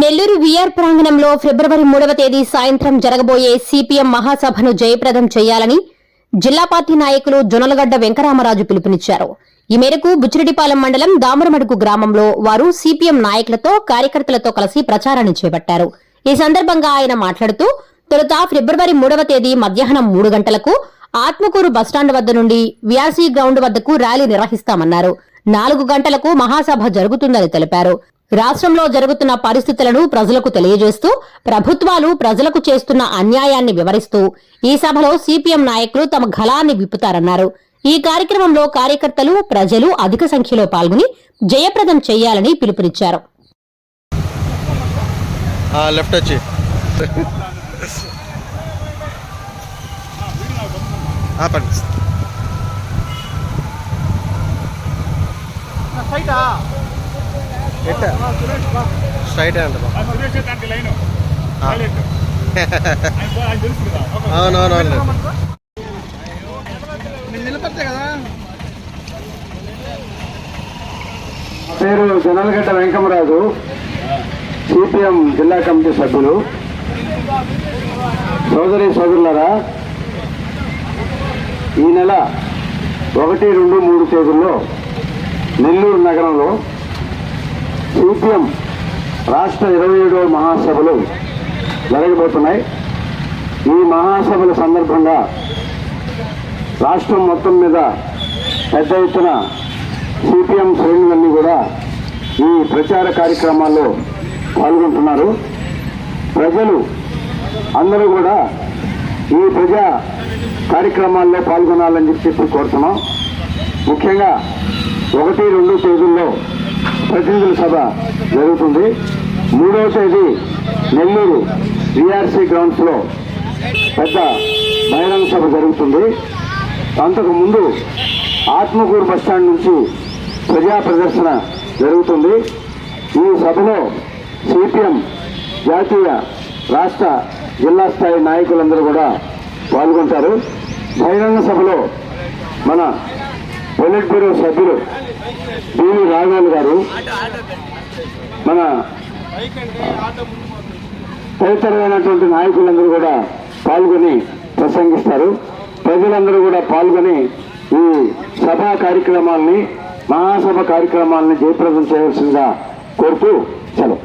Nellore VR ప్రాంగణంలో ఫిబ్రవరి మూడవ తేదీ సాయంత్రం జరగబోయే సిపిఎం మహాసభను జయప్రదం చేయాలని జిల్లా పార్టీ నాయకులు జొనలగడ్డ వెంకరామరాజు పిలుపునిచ్చారు. ఈ మేరకు బుచ్చిరెడ్డిపాలెం మండలం దామరమడుగు గ్రామంలో వారు సిపిఎం నాయకులతో కార్యకర్తలతో కలిసి ప్రచారాన్ని చేపట్టారు. ఈ సందర్భంగా ఆయన మాట్లాడుతూ తొలుత ఫిబ్రవరి మూడవ తేదీ మధ్యాహ్నం మూడు గంటలకు ఆత్మకూరు బస్టాండ్ వద్ద నుండి విఆర్సీ గ్రౌండ్ వద్దకు ర్యాలీ నిర్వహిస్తామన్నారు. నాలుగు గంటలకు మహాసభ జరుగుతుందని తెలిపారు. రాష్ట్రంలో జరుగుతున్న పరిస్థితులను ప్రజలకు తెలియజేస్తూ ప్రభుత్వాలు ప్రజలకు చేస్తున్న అన్యాయాన్ని వివరిస్తూ ఈ సభలో సిపిఎం నాయకులు తమ గళాన్ని విప్పుతారన్నారు. ఈ కార్యక్రమంలో కార్యకర్తలు ప్రజలు అధిక సంఖ్యలో పాల్గొని జయప్రదం చేయాలని పిలుపునిచ్చారు. లెఫ్ట్ వచ్చి. పండి ఎట్ట? స్ట్రైట్ అంట అవునవునవును పేరు జనలగడ్డ వెంకమరాజు సిపిఎం జిల్లా కమిటీ సభ్యులు. సోదరి సోదరులరా ఈ నెల ఒకటి రెండు మూడు తేదీల్లో నెల్లూరు నగరంలో సిపిఎం రాష్ట్ర ఇరవై ఏడవ మహాసభలు జరగబోతున్నాయి. ఈ మహాసభల సందర్భంగా రాష్ట్రం మొత్తం మీద పెద్ద ఎత్తున సిపిఎం శ్రేణులన్నీ కూడా ఈ ప్రచార కార్యక్రమాల్లో పాల్గొంటున్నారు. ప్రజలు అందరూ కూడా ఈ ప్రజా కార్యక్రమాల్లో పాల్గొనాలని చెప్పి కోరుతున్నాం. ముఖ్యంగా ఒకటి రెండు తేదీల్లో ప్రతినిధుల సభ జరుగుతుంది. మూడవ తేదీ నెల్లూరు విఆర్సీ గ్రౌండ్స్లో పెద్ద బహిరంగ సభ జరుగుతుంది. అంతకు ముందు ఆత్మకూరు బస్టాండ్ నుంచి ప్రజా ప్రదర్శన జరుగుతుంది. ఈ సభలో సిపిఎం జాతీయ రాష్ట్ర జిల్లా స్థాయి నాయకులందరూ కూడా పాల్గొంటారు. బహిరంగ సభలో మన పొలిట్ బ్యూరో సభ్యులు బీవీ రాఘవేలు గారు మన తదితరమైనటువంటి నాయకులందరూ కూడా పాల్గొని ప్రసంగిస్తారు. ప్రజలందరూ కూడా పాల్గొని ఈ సభా కార్యక్రమాల్ని మహాసభ కార్యక్రమాలని జయప్రదం చేయవలసిందిగా కోరుతూ సెలవు.